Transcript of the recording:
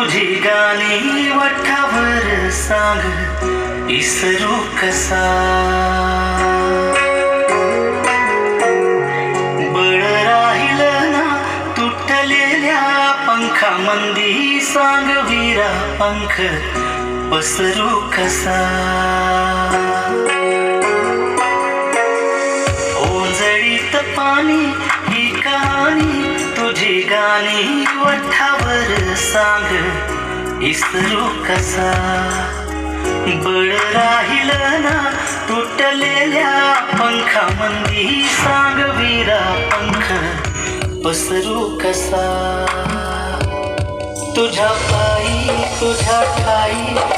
तुझी गाणी वठावर सांग इसरू कसा? बळ राहिलं ना तुटलेल्या पंखामंदी सांग वीरा पंख पसरू कसा? ओंजळीत पाणी ही कहाणी तुझी गाणी वठावर सांग. इसरू कसा? बळ राहिलं ना तुटलेल्या पंखा मंदी सांग वीरा पंख. पसरू कसा? तुझ्या पायी तुझ्या ठाई